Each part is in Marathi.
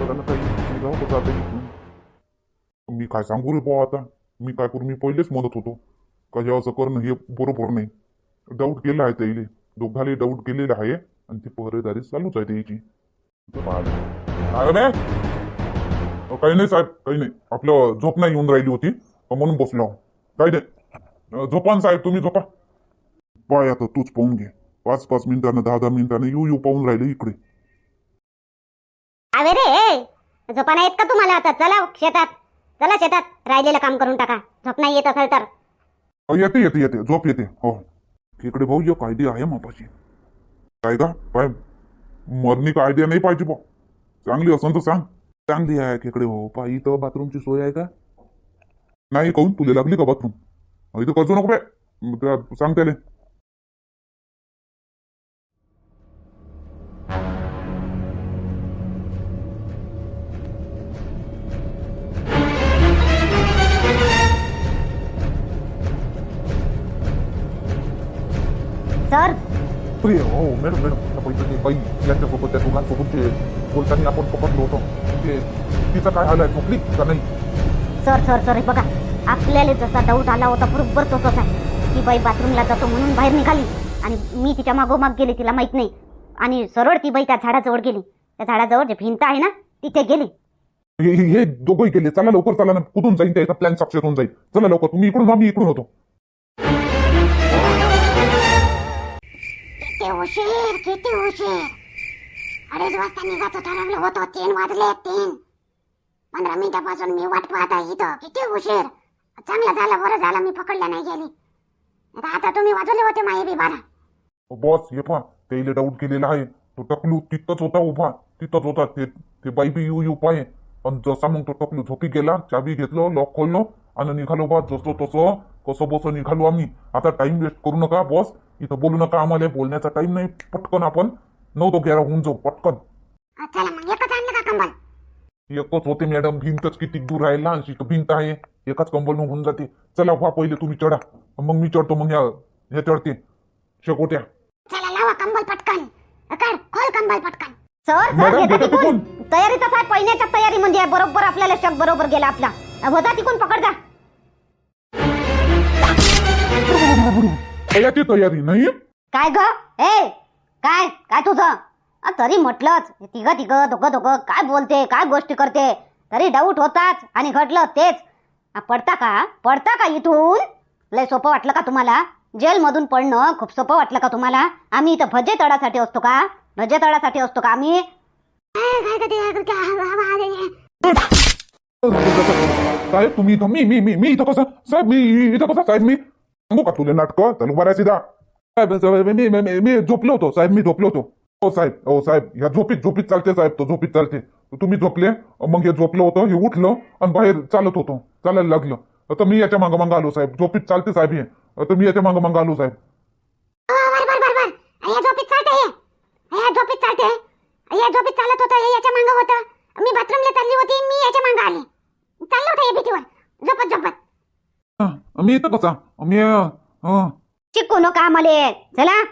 चला ना ताई मी जाऊ कसं आता इथून मी काय सांगू रे बुवा आता मी काय करू मी पहिलेच म्हणत होतो का हे असं करणं हे बरोबर नाही डाऊट केलं आहे त्याईले दोघाले डाऊट केलेला आहे आणि ती पहरेदारी चालूच आहे त्याची काही नाही साहेब काही नाही आपलं झोप नाही येऊन राहिली होती म्हणून बसलो काही नाही झोपा साहेब तुम्ही झोपा पाय आता तूच पाहून घे पाच पाच मिनिटानं दहा दहा मिनिटानं येऊ येऊ पाहून राहिले इकडे अरे रे झोपा नाही येत का तुम्हाला आता? चला हो, शेतात. चला शेतात. राहिलेलं काम करून टाका. झोप नाही येत असेल तर. अहो, येते येते येते. झोप येते. हो. इकडे भाऊ यो कायदे आहे मापाची काय का काय? मरणी का आयडिया नाही पाहिजे भाऊ चांगली असन तर सांग. चांगली आहे खेकडे भाऊ. पाय इथं बाथरूमची सोय आहे का? नाही काहून? तुला लागली का बाथरूम? इथं कर्ज नको बे. त्या सांग त्याले सर प्रिय हो मॅडम मॅडम त्या पैसे बाई याच्यासोबत त्या दोघांसोबत जे बोलताना आपण पकडलो होतो ते तिचं काय आलंय चुकली का नाही सर सर सर हे बघा आपल्याला जसा डाऊट आला होता बरोबर तसंच आहे ती बाई बाथरूमला जातो म्हणून बाहेर निघाली आणि मी तिच्या मागोमाग गेले तिला माहीत नाही आणि सरळ ती बाई त्या झाडाजवळ गेली त्या झाडाजवळ जे भिंत आहे ना तिथे गेली हे हे- हे दोघंही गेले चला लवकर चला ना कुठून जाईल त्याचा प्लॅन सक्सेस होऊन जाईल चला लवकर तुम्ही इकडून मी इकडून होतो किती उशीर किती उशीर. अडीच वाजता निघायचं ठरवलं होतं तीन वाजले तीन. पंधरा मिनिटापासून मी वाट पाहत आहे इथं. किती उशीर. चांगलं झालं बरं झालं मी पकडल्या नाही गेली. आता आता तुम्ही वाजवले होते माही बी बारा. बॉस हे पहा त्याला डाऊट केलेला आहे. तो टकलू तिथंच होता उभा. तिथंच होता ते ते बाई बी येऊ यू पाहे आणि जसा मग तो टकलू झोपी गेला चाबी घेतलं लॉक खोललो आणि निघालो बा जसं तसं कसं बसं निघालो आम्ही. आता टाइम वेस्ट करू नका बॉस इथं बोलू नका आम्हाला बोलण्याचा टाइम नाही. पटकन आपण नऊ तो गेला होऊन जाऊ पटकन. चला मग एकच आणलं का कंबल? एकच होते मॅडम भिंतच किती दूर आहे लहानशी भिंत आहे. एकाच कंबल होऊन जाते. चला व्हा पहिले तुम्ही चढा. मग मी चढतो मग ह्या ह्या चढते. शेकोट्या. चला लावा कंबल पटकन. कर खोल कंबल पटकन. सर मॅडम, तयारीतच आहे पहिल्याच्या तयारीमध्ये आहे. बरोबर आपल्याला शक बरोबर गेला आपला. होता तिकून पकड जा. तयारी नाही? काय ग? ए काय? काय तुझं? तरी म्हटलंच. तिघ तिघ दोघं दोघं काय बोलते काय गोष्टी करते? तरी डाऊट होताच आणि घडलं तेच. पडता का? पडता का इथून? लय सोपं वाटलं का तुम्हाला? जेलमधून पडणं खूप सोपं वाटलं का तुम्हाला? आम्ही इथं भजे तळासाठी असतो का? भजे तळासाठी असतो का आम्ही? साहेब तुम्ही इथं हो साहेब हो साहेब ह्या झोपीत तो झोपीत चालते तुम्ही हे हे आलो साहेब झोपीत चालते साहेब हे तर मी मागं मागं आलो साहेब चालत होतं हे याच्या मागं होतं. मी बाथरूमला चालली होती मी याच्या मागं आले. चाललं होतं भीतीवर. झोपत झोपत. हं, मी इथं कसा मी हं, शिकू नका आम्हाला. चला.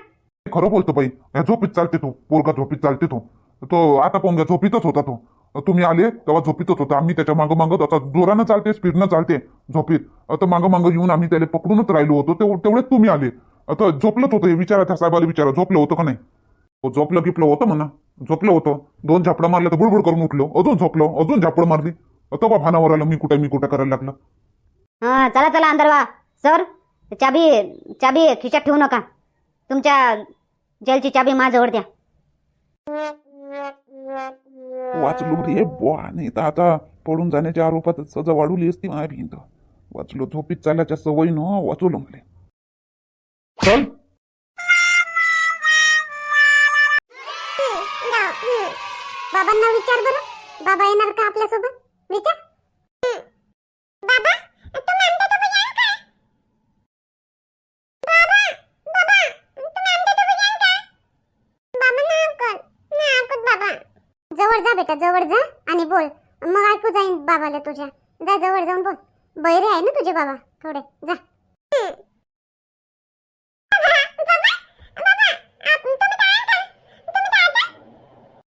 खरं बोलतो बाई झोपीत चालते तो. पोरगा झोपीत चालते तो. तो आता घ्या झोपीतच होता तो. तुम्ही आले तेव्हा झोपीतच होता. आम्ही त्याच्या मागं मागं आता जोरानं चालते स्पीडनं चालते झोपीत. आता मागं मागं येऊन आम्ही त्याला पकडूनच राहिलो होतो. तेव- तेवढेच तुम्ही आले. आता झोपलंच होतं हे विचारा त्या साहेबाला विचारा. झोपलं होतं का नाही? हो झोपलं गिपलं होतं म्हणा. झोपलं होतं. दोन झापडं मारलं तर बुडबुड करून उठलो. अजून झोपलो. अजून झापड मारली. तेव्हा भानावर आलं. मी कुठे मी कुठं करायला लागलं? हा चला चला अंदर वा सर चाबी चाबी खिशात ठेवू नका. तुमच्या जेलची चाबी माझ्याजवळ द्या. वाचलो रे बुवा. नाही तर आता पडून जाण्याच्या आरोपात सजा वाढवली असती माझ्या भिंत वाचलो झोपीत चालायच्या सवयी न वाचवलं मला. चल. बाबांना विचार बरं बाबा येणार का आपल्यासोबत विचार बाबा तुम्ही आमच्यासोबत याल का बाबा बाबा तुम्ही आमच्यासोबत याल का बाबा ना अक्कल ना अक्कल बाबा जवळ जा बेटा जवळ जा आणि बोल मग ऐकू जाईन बाबाला तुझ्या जा जवळ जाऊन बोल बैरे आहे ना तुझे बाबा थोडे जा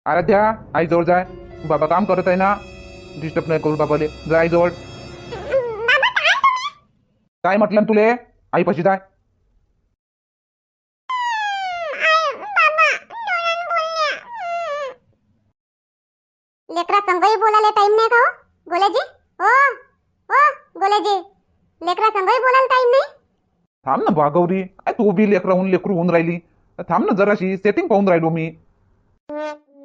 आराध्या आई जवळ जाय. बाबा काम करत आहे ना. डिस्टर्ब नाही करू बाबाले. जा आई जवळ काय म्हटलं ना तुले आई पशी जाय लेकरा संगही बोलायला टाइम नाही का हो? गोल्याजी हो हो गोल्याजी लेकरा संगही बोलायला टाइम नाही? थांब ना बा गौरी काय तू बी लेकराहून लेकरू होऊन राहिली? थांब ना जराशी. सेटिंग पाहून राहिलो मी.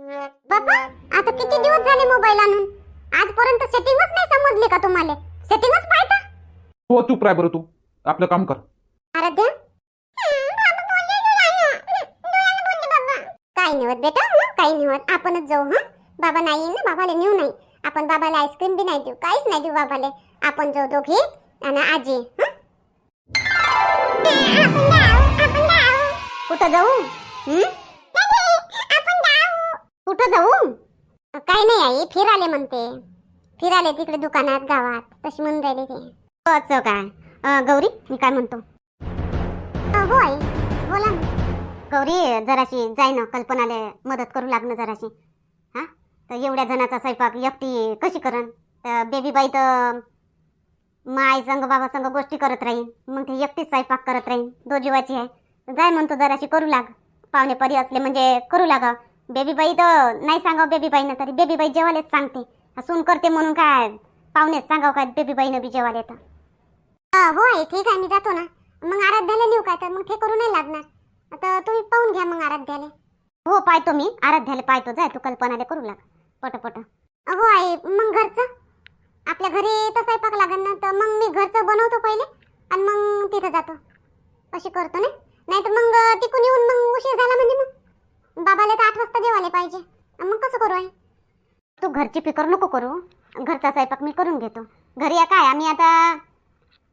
बाबा आता किती दिवस झाले मोबाईल आणून? आजपर्यंत सेटिंगच नाही समजली का तुम्हाला? सेटिंगच पाहता? हो चुप राय बरं तू. आपलं काम कर. आराध्या? काही नाही होत बेटा हं? काही नाही होत. आपणच जाऊ हा? बाबा नाही येईल ना बाबाला नेऊ नाही. आपण बाबाला आईस्क्रीम बी नाही देऊ. काहीच नाही देऊ बाबाला. आपण जाऊ दोघे आणि आजी हं? कुठं जाऊ? हं? कुठं जाऊ? काय नाही आई फिराले म्हणते. फिराले तिकडे दुकानात गावात. तशी म्हणून राहिले ते. हो, असं काय गौरी मी काय म्हणतो? हो आई बोला ना. गौरी जराशी जाय ना कल्पनाले मदत करू लागणं जराशी. हा? तर एवढ्या जणाचा स्वयंपाक एकटी कशी करण तर बेबीबाई तर माय संग बाबा संग गोष्टी करत राहीन. मग ते एकटीच स्वयंपाक करत राहीन. दो जीवाची आहे. जाय म्हणतो जराशी करू लाग. पाहुणे परी असले म्हणजे करू लागा बेबीबाई तर नाही सांगाव बेबीबाईनं तरी. बेबीबाई जेवायलाच सांगते. सून करते म्हणून काय पाहुणेच सांगावं काय बेबीबाईनं बी जेवायला येतं हो आहे ठीक आहे मी जातो ना. मग आराध्याला नेऊ काय तर? मग ते करू नाही लागणार. आता तुम्ही पाहून घ्या मग आराध्याला. हो पाहतो मी. आराध्याला पाहतो. जाय तू कल्पनाला करू लाग. पटपट. हो आई मग घरचं? आपल्या घरी तर स्वयंपाक लागेल ना तर मग मी घरचं बनवतो पहिले आणि मग तिथं जातो. अशी करतो ना? नाही तर मग तिकून येऊन मग उशीर झाला म्हणजे मग? बाबाला तर आठ वाजता जेवायला पाहिजे. मग कसं करू आहे तू घरची फिकर नको करू. घरचा स्वयंपाक मी करून घेतो. घरी या काय? आम्ही आता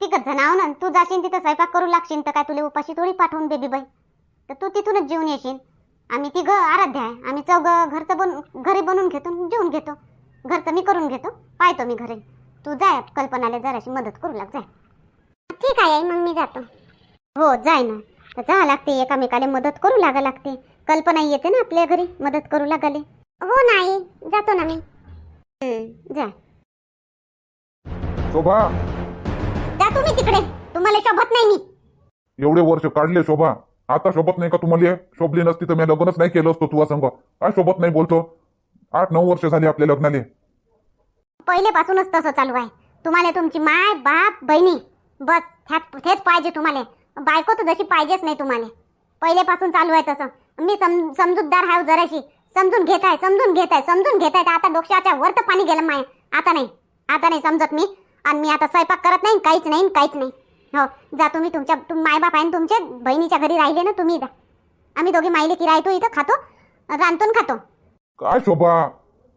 तिकच जण आहो ना. तू जाशील तिथं स्वयंपाक करू लागशील तर काय तुला उपाशी थोडी पाठवून बेबी बाई? तर तू तिथूनच जेवून येशील आम्ही तिघं आराध्य आहे. आम्ही चौघं घरचं बन घरी बनवून घेतो जेवून घेतो. घरचं मी करून घेतो. पाहतो मी घरी. तू जाय कल्पनाला जराशी मदत करू लाग. जाय ठीक आहे मग मी जातो. हो जाय ना. तर जावं लागते. एकामेकाला मदत करू लागा लागते. कल्पना येते ना आपल्या घरी मदत करू लागाले. हो नाही जातो ना मी. हम्म, जा. शोभा. जा तुम्ही तिकडे तुम्हाला शोभत नाही मी. एवढे वर्ष काढले शोभा. आता शोभत नाही का तुम्हाला? शोभली नसती तर मी लग्नच नाही केलं असतो तुला संग. काय शोभत नाही बोलतो? आठ नऊ वर्ष झाली आपल्या लग्नाले. पहिलेपासूनच तसं चालू आहे. तुम्हाला तुमची माय बाप बहिणी बस हेच पाहिजे तुम्हाला. बायको तर जशी पाहिजेच नाही तुम्हाला. पहिलेपासून चालू आहे तसं. मी सम समजूतदार आहे हो जराशी. समजून घेत आहे समजून घेत आहे समजून घेत आहे आता डोक्याच्या वर तर पाणी गेलं माय. आता नाही आता नाही समजत मी. आणि मी आता स्वयंपाक करत नाही काहीच नाही काहीच नाही. हो जा तुम्ही तुमच्या तुम मायबाप आहे तुमच्या बहिणीच्या घरी राहिले ना तुम्ही जा. आम्ही दोघे मायले की राहतो इथं खातो रांधून खातो. काय शोभा?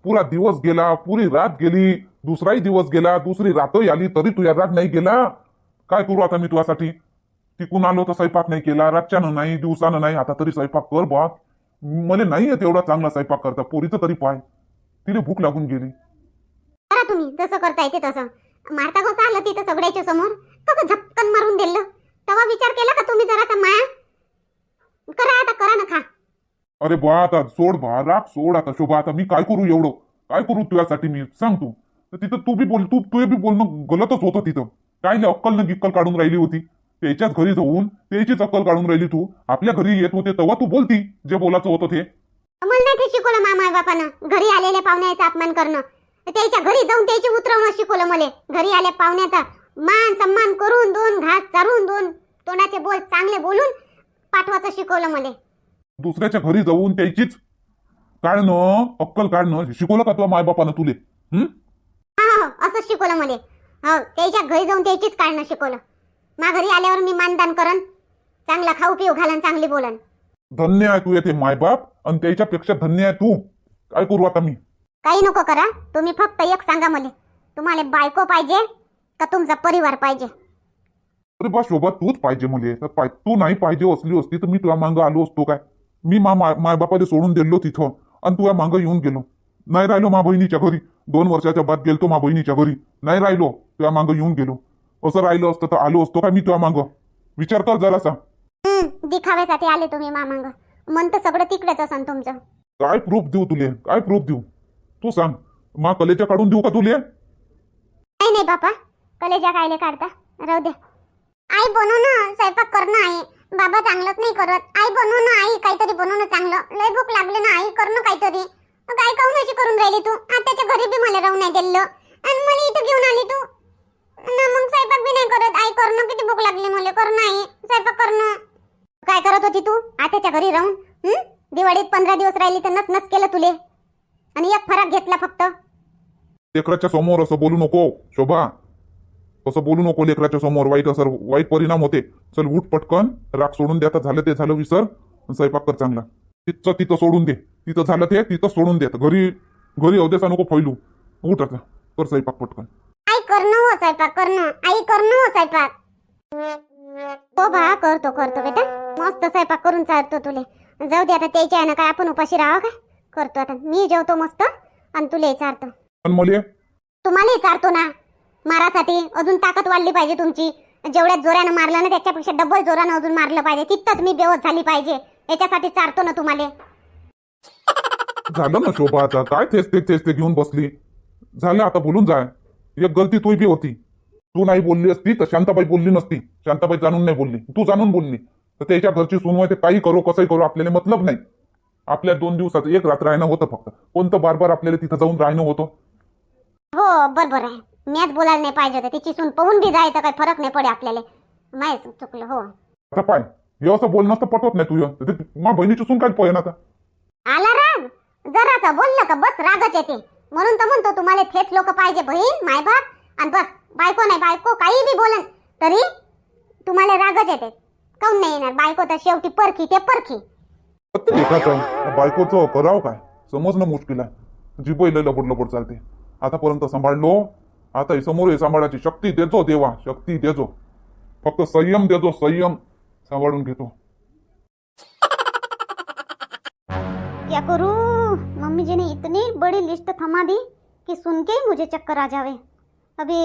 पुरा दिवस गेला पुरी रात गेली दुसराही दिवस गेला दुसरी रातही आली तरी तुझ्या रात नाही गेला. काय करू आता मी तुझ्यासाठी? तिकून आलो तर स्वयंपाक नाही केला रातच्यानं नाही दिवसानं नाही आता तरी स्वयंपाक कर बा मला नाही येत एवढा चांगला स्वयंपाक करता पोरीचं तरी पाय. तिला भूक लागून गेली. करा तुम्ही जसं करता येते तसं. मारता कसं आलं तिथं सगळ्याच्या समोर कसं झपकन मारून दिलं. तेव्हा विचार केला का तुम्ही जरासा माया? करा आता करा ना खा. अरे बा आता सोड बा राग सोड आता शोभा आता मी काय करू एवढं? काय करू तुझ्यासाठी मी? सांग तू. तर तिथं तू बी बोल तू तुझे बी बोलणं गलतच होतं तिथं. काय नाही अक्कल न गिक्कल काढून राहिली होती? त्याच्याच घरी जाऊन त्याचीच अक्कल काढून राहिली तू. आपल्या घरी येत होते तेव्हा तू बोलती जे बोलायचं होतं ते. मला नाही ते शिकवलं मामा बापानं. घरी आलेल्या पाहुण्याचा अपमान करणं. त्याच्या घरी जाऊन त्याची उतरवणं शिकवलं मला. घरी आल्या पाहुण्याचा मान सन्मान करून दोन घास चारून दोन तोंडाचे बोल चांगले बोलून पाठवायचं शिकवलं मला. दुसऱ्याच्या घरी जाऊन त्याचीच काढणं अक्कल काढणं शिकवलं का तुझ्या मायबापानं तुले? हं? हा हो असंच शिकवलं मला. हो त्याच्या घरी जाऊन त्याचीच काढणं शिकवलं. मा घरी आल्यावर मी मानदान करन चांगला खाऊ पिऊ घालन चांगली बोलन. धन्य आहे तू येते मायबाप आणि त्याच्यापेक्षा धन्य आहे तू. काय करू आता मी? काही नको करा तुम्ही फक्त एक सांगा मला. तुम्हाला बायको पाहिजे का तुमचा परिवार पाहिजे? अरे बा शोभा तूच पाहिजे मुले. तर पाय तू नाही पाहिजे असली असती तर मी तुझ्या मागं आलो असतो काय? मी मा माय मायबापाला सोडून दिलो तिथं आणि तुझ्या मागं येऊन गेलो. नाही राहिलो मा बहिणीच्या घरी. दोन वर्षाच्या बाद गेलतो मा बहिणीच्या घरी. नाही राहिलो तुझ्या मागं येऊन गेलो. असं राहिलं असतं तर आलो असतो काय मी तुझ्या मागं? विचार कर जरासा. हम्म दिखाव्यासाठी आले तुम्ही मामांग मन तर सगळं तिकडेच असन तुमचं. काय प्रूफ देऊ तुले? काय प्रूफ देऊ? तू सांग. मा कलेच्या काढून देऊ का तुले? नाही नाही बापा. कलेजा कायले काढता? राहू दे. आई बनव ना. स्वयंपाक करणं आहे. बाबा चांगलंच नाही करत. आई बनव ना आई. काहीतरी बनव ना चांगलं. लय भूक लागले ना आई. कर ना काहीतरी. काय काहून अशी करून राहिली तू? आत्याच्या घरी बी मला राहून नाही दिलं. आणि मला इथं घेऊन आली तू? ना मग स्वयंपाक बी नाही करत. आई करणं किती भूक लागली मला. करणं आई स्वयंपाक करणं. काय करत होती तू? आत्याच्या घरी राहून? हं? दिवाळीत पंधरा दिवस राहिली तर नस नस केलं तुले. आणि एक फरक घेतला फक्त. लेकराच्या समोर असं बोलू नको शोभा. असं बोलू नको लेकराच्या समोर. वाईट असर वाईट परिणाम होते. चल उठ पटकन. राग सोडून दे. आता झालं ते झालं विसर. आणि स्वयंपाक कर चांगला. तिथचं तिथं सोडून दे. तिथं झालं ते तिथं सोडून दे. आता घरी घरी अवदेसा नको फैलू. उठ आता. कर स्वयंपाक पटकन. आई करणं हो स्वयंपाक करणं. आई करणं हो स्वयंपाक. हो बा करतो करतो बेटा. मस्त स्वयंपाक करून चालतो तुले. जाऊ दे आता त्याच्या आहे ना काय आपण उपाशी राहा काय करतो आता. मी जेवतो मस्त आणि तुले चारतो पण मले? तुम्हालाही चारतो ना. मारासाठी अजून ताकद वाढली पाहिजे तुमची. जेवढ्या जोरानं मारलं ना त्याच्यापेक्षा डबल जोरानं अजून मारलं पाहिजे. तिथंच मी बेवत झाली पाहिजे. याच्यासाठी चारतो ना तुम्हाला. झालं ना शोभा आता. काय तेच ते तेच ते घेऊन बसली? झालं आता बोलून जाय एक गलती तुही बी होती. तू नाही बोलली असती तर शांताबाई बोलली नसती. शांताबाई जाणून नाही बोलली. तू जाणून बोलली. तर त्याच्या घरची सुनवाय ते काही करू कसंही करू आपल्याला मतलब नाही. आपल्या दोन दिवसात एक रात्र राहणं होतं फक्त. कोणतं बार बार आपल्याला तिथं जाऊन राहणं होतं? हो बरोबर आहे. मॅच बोलायला नाही पाहिजे होतं. तिची सून पाहून बी जाय तर काही फरक नाही पडे आपल्याला. माहीत चुकलं हो. आता पाय. हे असं बोलणं तर पटवत नाही तुझं तर ते मा बहिणीची सून काय पोहे आता? आला राग जरासा बोललं का बस रागच येते. म्हणून तर म्हणतो तुम्हाला थेच लोक पाहिजे बहीण मायबाप आणि बस बायको नाही बायको काही बी बोलन तरी तुम्हाला रागच येते. काऊन नाही येणार? बायको तर शेवटी परखी ते परखी. एकाचं बायकोचं करावं काय? समजणं मुश्किल आहे. जी बैल लबड लबड चालते. आतापर्यंत सांभाळलो. आता ही समोर हे सांभाळायची शक्ती देजो देवा शक्ती देजो. फक्त संयम देजो संयम. सांभाळून घेतो. क्या करूं मम्मी जी ने इतनी बड़ी लिस्ट थमा दी कि सुन के ही मुझे चक्कर आ जावे। अभी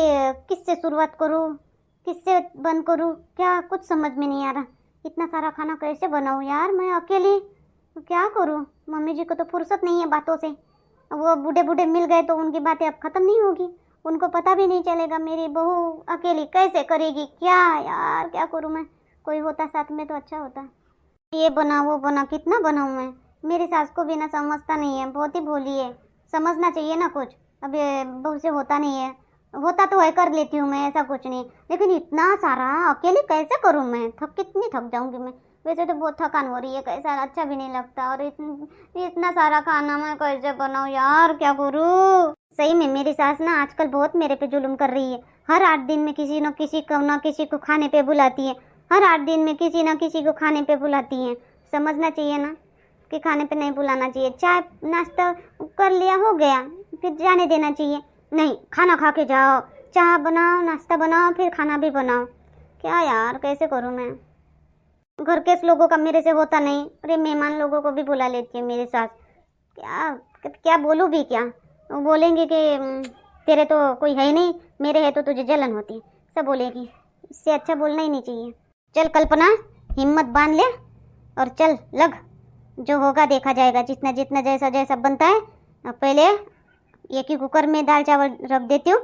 किससे शुरुआत करूँ? किससे बंद करूँ? क्या कुछ समझ में नहीं आ रहा। इतना सारा खाना कैसे बनाऊँ यार मैं अकेली? क्या करूँ? मम्मी जी को तो फुर्सत नहीं है बातों से। वो बूढ़े बूढ़े मिल गए तो उनकी बातें अब ख़त्म नहीं होगी। उनको पता भी नहीं चलेगा मेरी बहू अकेली कैसे करेगी? क्या यार, क्या करूँ मैं? कोई होता साथ में तो अच्छा होता। ये बना वो बना कितना बनाऊँ मैं? मेरी सास को भी ना समझता नहीं है बहुत ही भोली है। समझना चाहिए ना कुछ। अब ये बहू से होता नहीं है। होता तो है कर लेती हूँ मैं ऐसा कुछ नहीं। लेकिन इतना सारा अकेले कैसे करूँ मैं? थक कितनी थक जाऊँगी मैं। वैसे तो बहुत थकान हो रही है कैसा अच्छा भी नहीं लगता। और इतन, इतना सारा खाना मैं कैसे बनाऊँ? यार क्या करूँ? सही में मेरी सास ना आजकल बहुत मेरे पे जुल्म कर रही है। हर आठ दिन में किसी न किसी को न किसी को खाने पे बुलाती है। हर आठ दिन में किसी न किसी को खाने पे बुलाती है। समझना चाहिए ना? कि खाने पे नहीं बुलाना चाहिए। चाय नाश्ता कर लिया हो गया। फिर जाने देना चाहिए। नहीं खाना खा के जाओ। चाय बनाओ नाश्ता बनाओ फिर खाना भी बनाओ। क्या यार कैसे करूँ मैं? घर के लोगों का मेरे से होता नहीं। अरे मेहमान लोगों को भी बुला लेती है मेरे साथ। क्या क्या बोलूँ भी क्या? वो बोलेंगे कि "हम्म, तेरे तो कोई है ही नहीं। मेरे है तो तुझे जलन होती। है सब बोलेगी। इससे अच्छा बोलना ही नहीं चाहिए। चल कल्पना हिम्मत बाँध ले और चल लग। जो होगा देखा जाएगा। जितना जितना जैसा जैसा बनता है पहले एक ही कुकर में दाल चावल रख देती हूँ,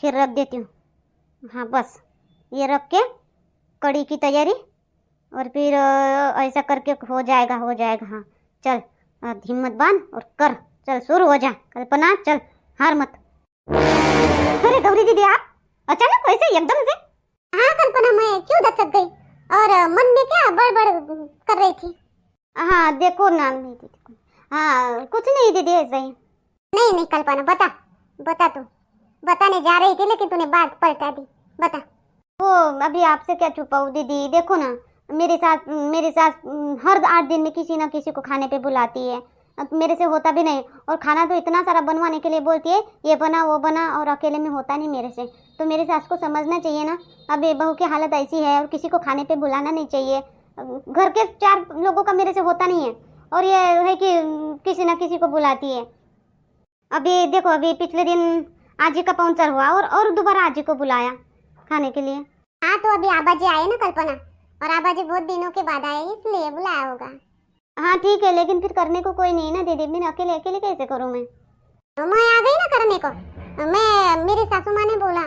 फिर रख देती हूँ। हाँ बस। ये रख के कड़ी की तैयारी और फिर ऐसा करके हो जाएगा हो जाएगा। हाँ चल हिम्मत बाँध और कर। चल, शुरू हो जा। कल्पना, चल, हार मत। अरे, गौरी दीदी, आप अचानक वैसे एकदम से? हाँ कल्पना, मैं क्यों दचक गई? और मन में क्या बड़बड़ कर रही थी? हाँ देखो ना नहीं दीदी हाँ कुछ नहीं दीदी ऐसा ही। नहीं नहीं कल्पना बता बता तू। बताने जा रही थी लेकिन तूने बात पलटा दी। बता। वो अभी आपसे क्या छुपाऊँ दीदी? देखो ना मेरी सास मेरी सास हर आठ दिन में किसी ना किसी को खाने पे बुलाती है। अब मेरे से होता भी नहीं और खाना तो इतना सारा बनवाने के लिए बोलती है ये बना वो बना और अकेले में होता नहीं मेरे से। तो मेरी सास को समझना चाहिए ना अब ये बहू की हालत ऐसी है और किसी को खाने पे बुलाना नहीं चाहिए। घर के चार लोगों का मेरे से होता नहीं है। और ये है कि किसी ना किसी को बुलाती है। अभी देखो अभी पिछले दिन आजी का पाउंचर हुआ और और दोबारा आजी को बुलाया खाने के लिए। हाँ तो अभी आबा जी आए ना कल्पना। और आबा जी बहुत दिनों के बाद आए इसलिए बुलाया होगा। हाँ ठीक है लेकिन फिर करने को कोई नहीं ना दीदी। मैं अकेले अकेले कैसे करूँ मैं? तो मैं आ गई ना करने को। मैं मेरी सासू माँ ने बोला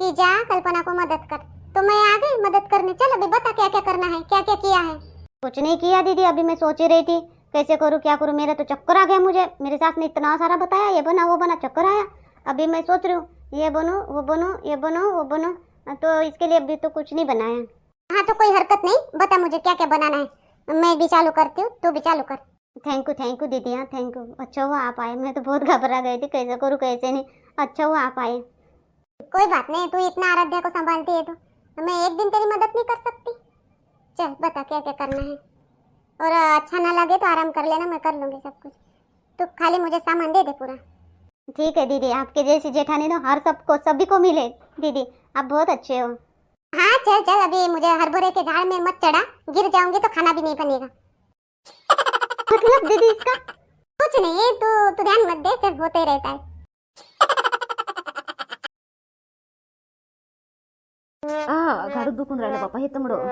कि जा कल्पना को मदद कर। तो मैं आ गई मदद करने। चल अभी बता क्या क्या करना है क्या क्या किया है। कुछ नहीं किया दीदी अभी मैं सोच ही रही थी कैसे करूँ क्या करूँ मेरा तो चक्कर आ गया मुझे। मेरे सास ने इतना सारा बताया ये बना वो बना चक्कर आया। अभी मैं सोच रही हूँ ये बनो वो बनो ये बनो वो बनो। तो इसके लिए अभी तो कुछ नहीं बनाया। हाँ तो कोई हरकत नहीं बता मुझे क्या क्या बनाना है। मैं भी चालू करती हूँ तू भी चालू कर। थैंक यू थैंक यू दीदी हाँ थैंक यू अच्छा हुआ आप आए मैं तो बहुत घबरा गई थी कैसे करूँ कैसे नहीं। अच्छा हुआ आप आए। कोई बात नहीं तू इतना आराध्या को संभालती है तो। मैं एक दिन तेरी मदद नहीं कर सकती। चल बता क्या क्या करना है। और अच्छा ना लगे तो आराम कर लेना मैं कर लूँगी सब कुछ। तू खाली मुझे सामान दे दे पूरा। ठीक है दीदी आपके जैसी जेठानी तो हर सबको सभी को मिले। दीदी आप बहुत अच्छे हो। हाँ चल चल अभी मुझे हरभरे के झाड़ में मत चढ़ा। गिर जाऊँगी तो खाना भी नहीं बनेगा। मतलब दीदी इसका कुछ नहीं तू तू ध्यान मत दे चल होते रहता है। गाडूत दुखून राहिलं बापा हे तमडं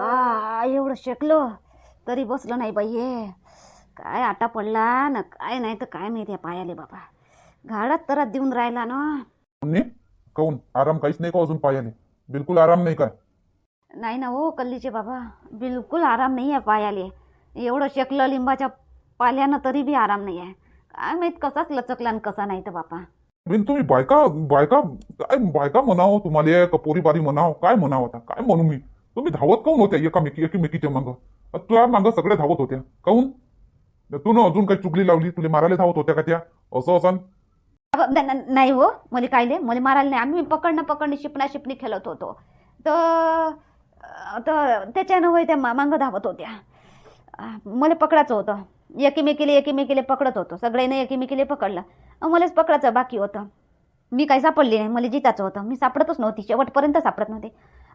आ एवढं शेकलो तरी बसलं नाही बाई हे. काय आटा पडला ना काय नाही तर काय माहिती पायाले बाबा घाडात तर देऊन राहिला ना. काऊन आराम काहीच नाही का अजून पायाने बिलकुल आराम नाही काय नाही ना हो कल्लीचे बाबा. बिलकुल आराम नाही आहे पायाले. एवढं शेकलं लिंबाच्या पाल्यानं तरी बी आराम नाही आहे काय माहीत कसाच लचकला आणि कसा नाही तर बापा. बिन तुम्ही बायका बायका काय बायका म्हणावं तुम्हाला? कपोरी बारी म्हणावं? काय म्हणावं आता? काय म्हणू मी? तुम्ही धावत काऊन होत्या एकामेकी एकीमेकीच्या मागं? तुला मागं सगळ्या धावत होत्या. काऊन? तू ना अजून काही चुगली लावली? तुला मारायला धावत होत्या का त्या? असं असं नाही हो. मला कायले मला मारायला नाही. आम्ही पकडणं पकडणं शिपणा शिपणी खेळत होतो. तर त्याच्यानं होय त्या मा- मागं धावत होत्या. मला पकडायचं होतं. एकीमेकीले एकीमेकीले पकडत होतो. सगळ्यांना एकीमेकीले पकडलं. मलाच पकडायचं बाकी होतं. मी काही सापडली नाही मला जिताचं होतं. मी सापडतच नव्हती शेवटपर्यंत सापडत नव्हते.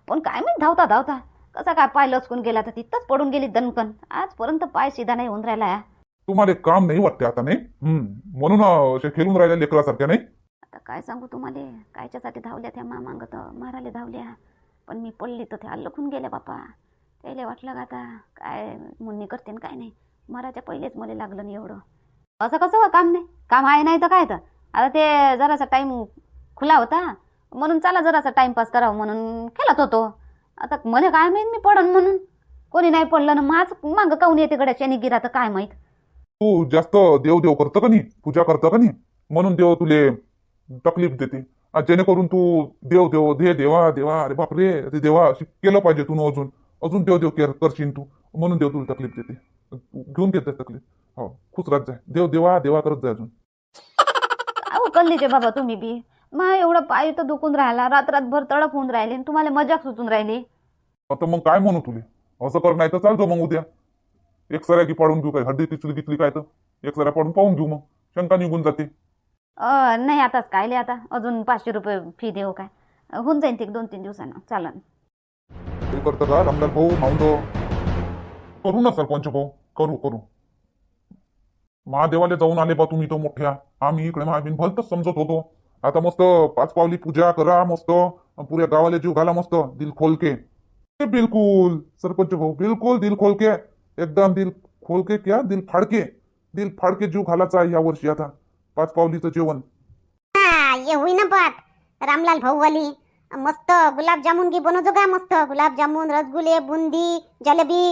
पण काय मी धावता धावता. कसा काय पाय लचकून गेला तर तिथंच पडून गेली दणकन. आजपर्यंत पाय सीधा नाही होऊन राहिला या. तुम्हाला काम नाही वाटते आता नाही? हम्म. म्हणून असे खेळून राहिल्या लेकरासारख्या नाही? आता काय सांगू तुम्हाला? कायच्यासाठी धावल्या त्या मा मागत मारायला धावल्या. पण मी पडली तर त्या लखून गेल्या बापा. त्याला वाटलं का आता काय मुन्नी करते न काय नाही. मारायच्या पहिलेच मला लागलं नाही एवढं. असं कसं काम नाही. काम आहे नाही तर काय तर? आता ते जरासा टाईम खुला होता. म्हणून चला जरासा टाईमपास करावं म्हणून खेळत होतो. आता मला काय माहीत मी पडन म्हणून? कोणी नाही पडलं ना माझ मागं काऊन येते गड्या शनी गिरा तर काय माहीत? तू जास्त देव देव करतं का नाही? पूजा करतं का नाही? म्हणून देव तुले तकलीफ देते. आ, जेणेकरून तू देव देव दे देवा देवा अरे बापरे ते देवा अशी केलं पाहिजे तू अजून. अजून देव देव केअर करशील तू. म्हणून देव तुला तकलीफ देते. घेऊन घेते तकलीफ. हो खुश राहत जाय देव देवा देवा करत जाय अजून. अहो कल्लीचे बाबा तुम्ही बी? मा एवढं पाय तर दुखून राहिला. रात रातभर तडप होऊन राहिले आणि तुम्हाला मजाक सुचून राहिली. आता मग काय म्हणू तुले? असं कर नाही तर चालतो मग उद्या. एक सऱ्या की पाडून घेऊ काय? हड्डी तिचली घेतली काय तर? एक सऱ्या पाडून पाहून घेऊ मग. शंका निघून जाते. अ, नाही आताच कायले आता? अजून पाचशे रुपये फी देऊ काय? होऊन जाईन ते दोन तीन दिवसानं. चालन. ते करतं का रामदास भाऊ माऊंद. करू ना सरपंच भाऊ करू करू. महादेवाला जाऊन आले बा तुम्ही तो मोठ्या. आम्ही इकडे महाबीन भलतच समजत होतो. आता मस्त पाच पावली पूजा करा मस्त. पुऱ्या गावाला जीव घाला मस्त. दिल खोलके. ते बिलकुल. सरपंच भाऊ बिलकुल दिल खोलके. एकदम दिल खोलके क्या? दिल फाडके. दिल फाडके जीव घालायचा आहे या वर्षी आता. पाच पावलीचं जेवण. हा ये हुई ना बात रामलाल भाऊ वाली मस्त गुलाबजामुन की बनवतो का मस्त. गुलाबजामुन रसगुल्ले बुंदी जलेबी.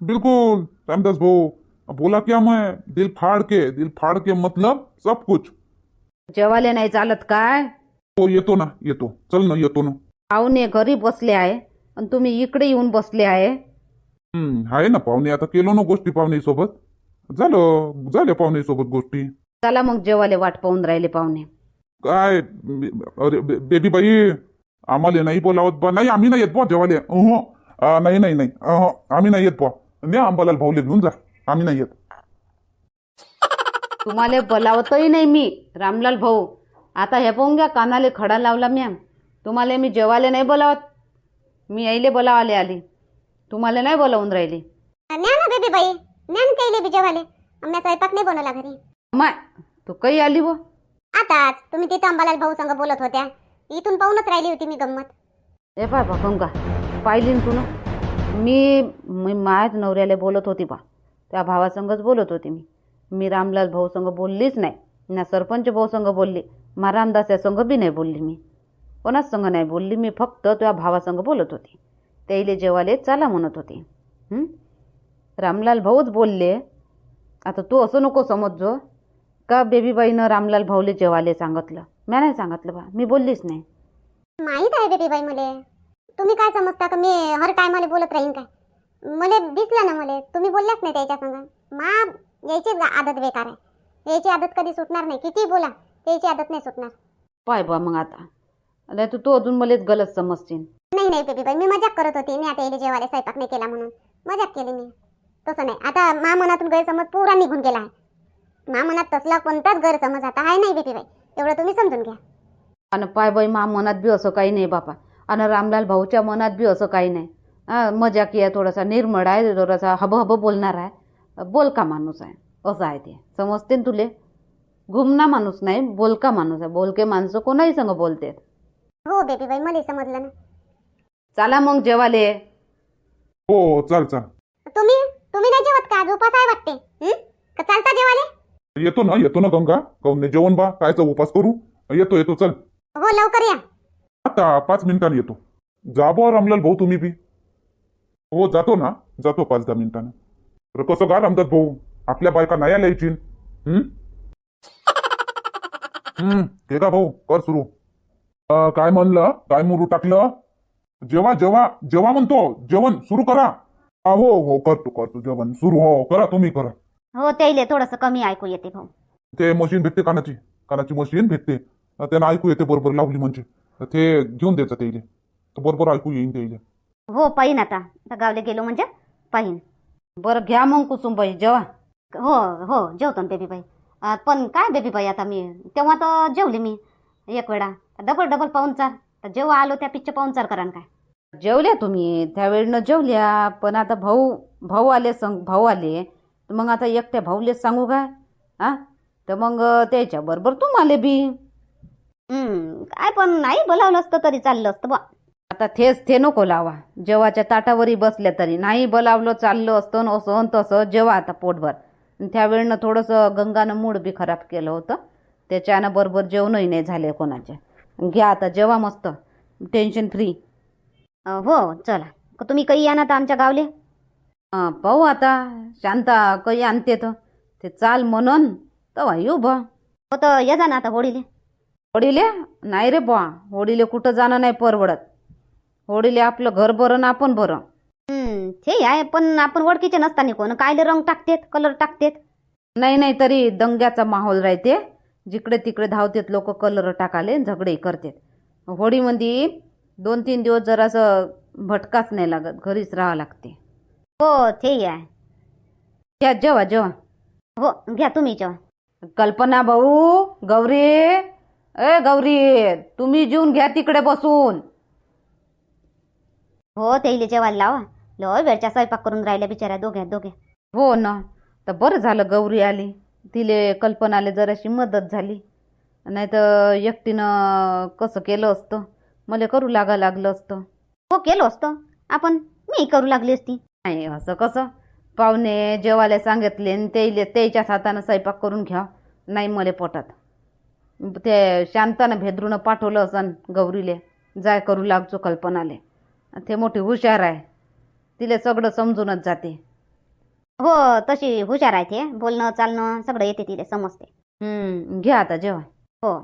बिल्कुल रामदास भाऊ बोला क्या मैं? दिल फाड़ के दिल फाड़ के मतलब सब कुछ। जेवाले नाही चालत काय? हो येतो ना येतो. चल ना येतो ना. पाहुणे घरी बसले आहे आणि तुम्ही इकडे येऊन बसले आहे. हम्म आहे ना पाहुणे आता केलो ना गोष्टी पाहुणे सोबत झालं झाल्या पाहुणे सोबत गोष्टी. चला मग जेवाले वाट पाहून राहिले पाहुणे. काय बे- अरे बे- बेबी बाई आम्हाला नाही बोलावत बा. नाही आम्ही नाही येत बा जेवाले अहो आ, नाही नाही नाही. अहो आम्ही नाही येत बा. न्या अंबालाल भाऊले घेऊन जा. आम्ही नाही येत. तुम्हाला बोलावतही नाही मी रामलाल भाऊ. आता हे पाहून घ्या कानाले खडा लावला मॅम तुम्हाला मी जेवायला नाही बोलावत. मी यायले बोलावाले आली. तुम्हाला नाही बोलावून राहिली. न्या ना बेबी बाई. न्या ना कैले बिजेवाले आम्ही स्वयंपाक नाही बनवला घरी. माय तू काही आली व आताच तुम्ही तिथं अंबालाल भाऊ संग बोलत होत्या. इथून पाहूनच राहिली होती मी गंमत. ए पाय बा गंगा. पाहिली ना तू ना. मी मी माझ्याच नवऱ्याला बोलत होती बा. त्या भावासंगच बोलत होती मी. मी रामलाल भाऊ संग बोललीच नाही. ना सरपंच भाऊसंग बोलली. मा रामदास या संघ बी नाही बोलली मी. कोणाच संघ नाही बोलली. मी फक्त त्या भावासंग बोलत होती. त्याईले जेवाले चला म्हणत होते. रामलाल भाऊच बोलले. आता तू असं नको समजजो. का बेबीबाईनं रामलाल भाऊले जेवाले सांगितलं? मी नाही सांगितलं बा. मी बोललीच नाही. माहीत आहे बेबीबाई मला. तुम्ही काय समजता का? मी हर टायमाला बोलत राहीन काय? मले दिसलं ना मले. तुम्ही बोलल्याच नाही त्याच्या संग. मा यायचीच आदत बेकार आहे. यायची आदत कधी सुटणार नाही. किती बोला त्याची आदत नाही सुटणार. पाय बा मग आता. नाही तर तू अजून मलाच गलत समजशील. नाही नाही बेबी बाई मी मजाक करत होती. मी आता याला जेवायला स्वयंपाक नाही केला म्हणून. मजाक केली मी. तसं नाही. आता मा मनातून गैरसमज पुरा निघून गेला आहे. मा मनात तसला कोणताच गैरसमज आता आहे नाही बेबी बाई एवढं तुम्ही समजून घ्या. आणि पाय बाई मा मनात बी असं काही नाही बापा. आणि रामलाल भाऊच्या मनात बी असं काही नाही. हा, मजाकी आहे थोडासा निर्मळ आहे थोडासा हब हब बोलणार आहे. बोलका माणूस आहे? असं आहे ते. समजते ना तुले? घुमना माणूस नाही बोलका माणूस आहे? बोलके माणसं कोणाही संग बोलते हो बेबी बाई मला समजलं ना. चला मग जेवाले. हो चाल चाल. तुम्ही? तुम्ही नाही जेवत का? आज उपास आहे वाटते. हं? का चालता जेवाले? येतो ना येतो ना गंगा. काऊन नाही जेवण बा? कायचा उपास करू? येतो येतो चल. हो लवकर या. आता पाच मिनिटांनी येतो. जा बा रामलाल भाऊ तुम्ही बी. हो जातो ना. जातो पाच दहा मिनिटानं. तर कसं का रामदास भाऊ? आपल्या बायका नाही आल्या येचीन हम्म? हम्म ते का भाऊ? कर सुरू. अं, काय म्हणलं? काय मुरू टाकलं? जेवा जेवा जेवा म्हणतो जेवण सुरू करा. हा, हो हो करतो करतो. जेवण सुरू हो करा तुम्ही करा. हो त्याईले थोडंसं कमी ऐकू येते भाऊ. ते मशीन भेटते कानाची. कानाची मशीन भेटते. अं, त्यांना ऐकू येते बरोबर लावली म्हणजे. ते घेऊन द्यायचं त्याइले तर बरोबर ऐकू येईन त्याइले हो पाहिन आता. आता गावले गेलो म्हणजे पाहिन. बरं घ्या मग कुसुमबाई जेवा. हो हो जेवतो ना बेबीबाई. अं, पण काय बेबीबाई आता मी? तेव्हा तर जेवले मी एक वेळा. डबल डबल पाहुणचार तर जेव्हा आलो त्या पिच्च पाहुणचार करा न काय? जेवल्या तुम्ही? त्यावेळेनं जेवल्या पण आता भाऊ भाऊ आले संग भाऊ आले. तर मग आता एकट्या भाऊलेच सांगू काय? हा तर मग त्याच्याबरोबर तुम्हाला बी. काय पण नाही बोलावलं असतं तरी चाललं असतं बा. आता तेच ते नको लावा. जेवाच्या ताटावरही बसल्या तरी. नाही बोलावलं चाललं असतं असं तसं जेवा आता पोटभर. त्यावेळेनं थोडंसं गंगानं मूड बी खराब केलं होतं. त्याच्यानं बरोबर जेवणही नाही झाले कोणाचे. घ्या आता जेवा मस्त. Tension free. हो चला. तुम्ही काही या ना आता आमच्या गावले? पाहू आता. शांता काही आणते तर. ते चाल म्हणून तवा येऊ बा हो तर ये जा ना आता होळीले. होडीले? नाही रे बा होडीले कुठं जाणं नाही परवडत. होडीले आपलं घर बरं ना आपण बरं. हम्म, ते आहे पण आपण ओळखीचे नसताना कोण? कायले रंग टाकतेत कलर टाकतेत? नाही नाही तरी दंग्याचा माहोल राहते. जिकडे तिकडे धावतेत लोक कलर टाकाले झगडे करतात. होळीमध्ये दोन तीन दिवस जरासं भटकाच नाही लागत घरीच राहावं लागते. हो ते आहे. घ्या जेवा जेवा. हो घ्या तुम्ही जेव्हा कल्पना भाऊ गौरी. ए गौरी तुम्ही जेवून घ्या तिकडे बसून. हो त्याईले जेवायला लावा. लय वेळच्या स्वयंपाक करून राहिल्या बिचाऱ्या दोघ्या दोघे हो ना. तर बरं झालं गौरी आली. तिले कल्पनाले जराशी मदत झाली. नाही तर एकटीनं कसं केलं असतं? मला करू लागा लागलं असतं. हो केलो असतं. आपण मी करू लागली असती. नाही असं कसं? पाहुणे जेवायला सांगितले आणि त्याइले त्याच्याच हातानं स्वयंपाक करून घ्या. नाही मला पोटात. ते शांतानं भेदरूनं पाठवलं असन गौरीले. जाय करू लागचो कल्पनाले. ते मोठी हुशार आहे. तिले सगळं समजूनच जाते. हो तशी हुशार आहे ते. बोलणं चालणं सगळं येते तिला समजते. हम्म घ्या आता जेवा हो.